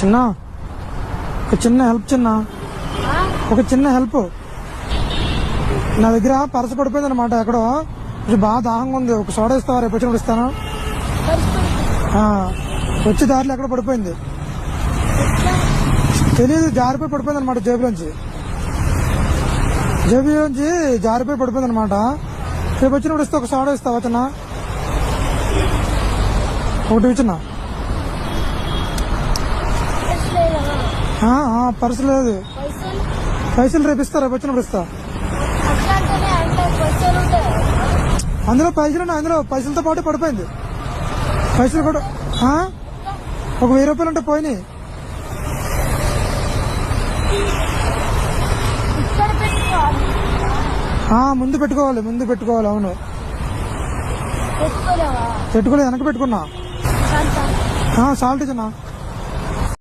చిన్న ఒక చిన్న హెల్ప్ చిన్న. ఒక చిన్న హెల్ప్ నా దగ్గర పరస పడిపోయింది అనమాట ఎక్కడో. కొంచెం బాగా దాహంగా ఉంది. ఒక సోడా ఇస్తావా? రేపు వచ్చినప్పుడు ఇస్తాను? వచ్చి వచ్చే దారిలో ఎక్కడ పడిపోయింది. తెలియదు జారిపోయి పడిపోయింది అనమాట జేబులోంచి. జేబులోంచి జారిపోయి పడిపోయింది అనమాట రేపు వచ్చినప్పుడు ఇస్తే ఒక సోడా ఇస్తావా చిన్న? ఒకటి ఇచ్చిన పర్సు లేదు పైసలు రేపు ఇస్తా రేపు వచ్చినప్పుడు ఇస్తా అందులో పైసలు అందులో పైసలతో పాటు పడిపోయింది. పైసలు కూడా? ఒక వెయ్యి రూపాయలు ఉంటే పోయినాయి. ముందు పెట్టుకోవాలి ముందు పెట్టుకోవాలి అవును. పెట్టుకోలేదు వెనక పెట్టుకున్నా. సాల్ట్ చిన్న